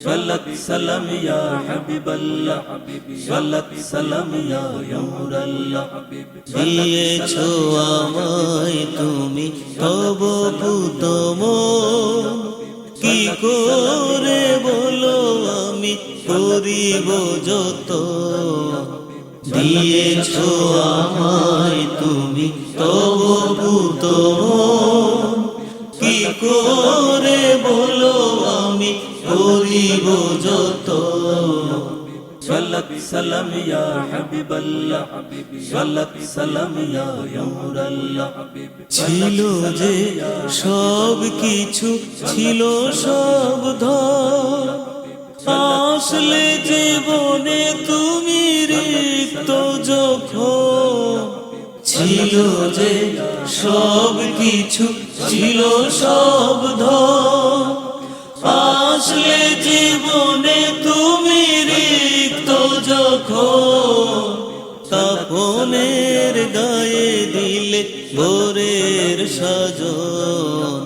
صلت سلام يا حبيب الله صلت سلام يا نور الله দিয়েছ আমায় তুমি তব পুতম কি করে বলো আমি করিব যত দিয়েছ আমায় তুমি তব পুতম কি করে বলো আমি, করিব যত। সালাম ইয়া হাবিবাল্লাহ সালাম ইয়া ছিল যে সব কিছু, ছিল সব ধ আসলে সব কিছু ছিল ধর আসলে জীবনে তুমি রিক্ত যখন কাপনের গায়ে দিলে ভোরের সাজন।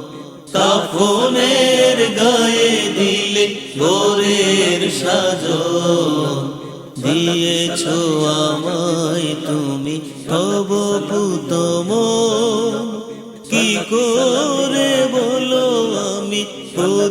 কাপনের গায়ে দিলে ভোরের সাজন। দিয়েছ আমায় তুমি তব পুতম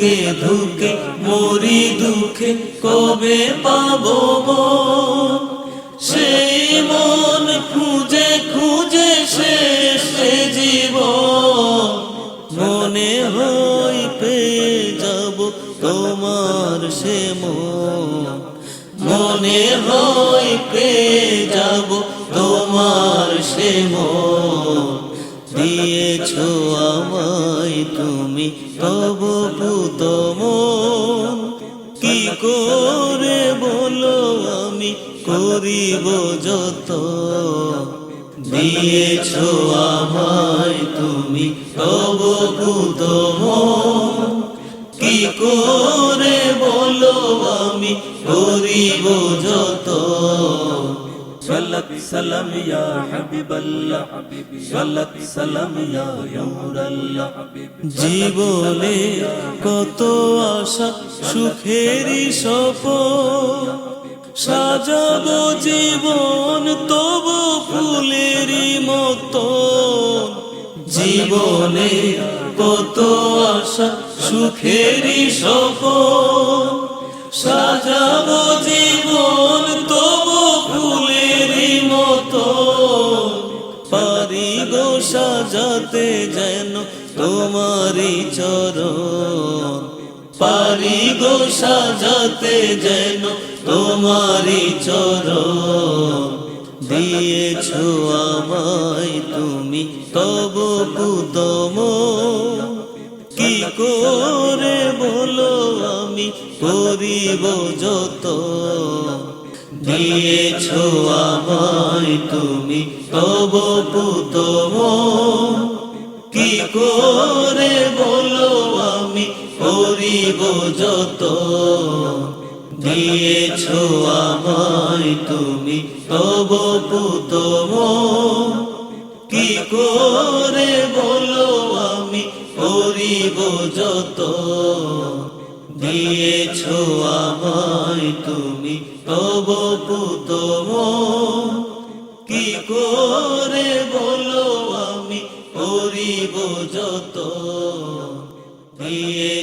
ধুকে ধুকে, মরি দুঃখে কবে পাবো? সেই মন খুঁজে খুঁজে এ জীবন। মনে হয় পেয়ে যাব তোমার সে মনে হয় পেয়ে যাব তোমার সে মন। তুমি তব পুতম কি করে বলো আমি, করিব যত। দিয়েছ আমায় তুমি, তব পুতম কি করে বলো আমি, করিব যত। صلت سلام يا حبيب الله صلت سلام يا نور الله জীবনে কত আশা সুখেরই সফল সাজাব জীবন তবু ফুলেরই মতো জীবনে কত আশা সুখেরই সফল সাজাব জীবন সাজাতে যেন তোমারই চরণ। পারি গো সাজাতে যেন তোমারই চরণ। দিয়েছ আমায় তুমি তব পুতম। কি করে বলো আমি করিব যত দিয়েছ আমায় তুমি, তব পুতম কি করে বলো আমি, করিব যত। দিয়েছ আমায় তুমি, তব পুতম কি করে বলো আমি, করিব যত। দিয়েছ আমায় তুমি তব পুতম কি করে বলো আমি করিব যত। দিয়েছ